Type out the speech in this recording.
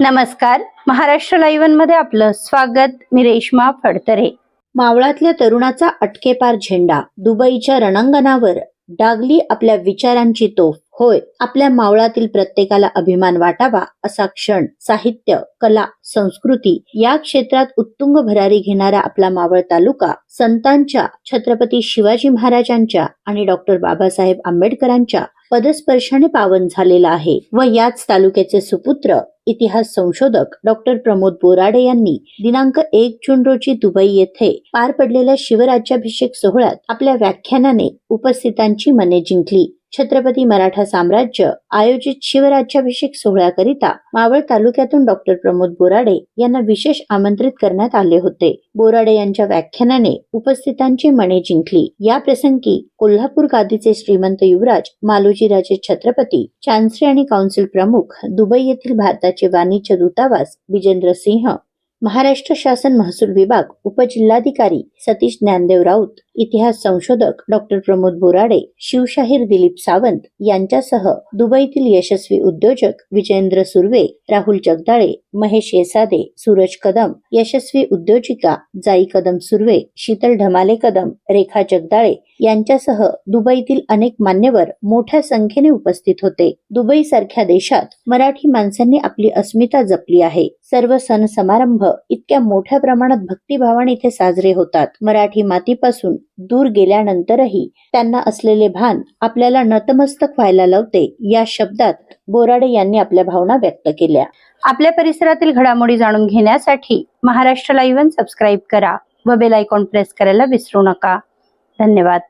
नमस्कार. महाराष्ट्र लाईव्हमध्ये आपलं स्वागत. मी रेश्मा फडतरे. मावळातल्या तरुणाचा अटकेपार झेंडा. दुबईच्या रणांगणावर डागली आपल्या विचारांची तोफ. होय आपल्या मावळातील प्रत्येकाला अभिमान वाटावा असा क्षण. साहित्य कला संस्कृती या क्षेत्रात उत्तुंग भरारी घेणारा आपला मावळ तालुका संतांच्या छत्रपती शिवाजी महाराजांच्या आणि डॉक्टर बाबासाहेब आंबेडकरांच्या पदस्पर्शाने पावन झालेला आहे व याच तालुक्याचे सुपुत्र इतिहास संशोधक डॉक्टर प्रमोद बोराडे यांनी दिनांक एक जून रोजी दुबई येथे पार पडलेल्या शिवराज्याभिषेक सोहळ्यात आपल्या व्याख्यानाने उपस्थितांची मने जिंकली. छत्रपती मराठा साम्राज्य आयोजित शिवराज्याभिषेक सोहळ्याकरिता मावळ तालुक्यातून डॉक्टर प्रमोद बोराडे यांना विशेष आमंत्रित करण्यात आले होते. बोराडे यांच्या व्याख्यानाने उपस्थितांची मने जिंकली. या प्रसंगी कोल्हापूर गादीचे श्रीमंत युवराज मालोजीराजे छत्रपती चान्सरी आणि काउन्सिल प्रमुख दुबई येथील भारताचे वाणिज्य दूतावास विजेंद्र सिंह महाराष्ट्र शासन महसूल विभाग उपजिल्हाधिकारी सतीश ज्ञानदेव राऊत इतिहास संशोधक डॉक्टर प्रमोद बोराडे शिवशाहीर दिलीप सावंत यांच्यासह दुबईतील यशस्वी उद्योजक विजेंद्र सुर्वे राहुल जगदाळे महेश येसादे सूरज कदम यशस्वी उद्योजिका जाई कदम सुर्वे शीतल ढमाले कदम रेखा जगदाळे यांच्यासह दुबईतील अनेक मान्यवर मोठ्या संख्येने उपस्थित होते. दुबई सारख्या देशात मराठी माणसांनी आपली अस्मिता जपली आहे. सर्व सण समारंभ इतक्या मोठ्या प्रमाणात भक्तिभावाने इथे साजरे होतात. मराठी मातीपासून दूर गेल्यानंतरही त्यांना असलेले भान आपल्याला नतमस्तक व्हायला लावते या शब्दात बोराडे यांनी आपल्या भावना व्यक्त केल्या. आपल्या परिसरातील घडामोडी जाणून घेण्यासाठी महाराष्ट्र लाईव्ह सबस्क्राईब करा व बेल आयकॉन प्रेस करायला विसरू नका. धन्यवाद.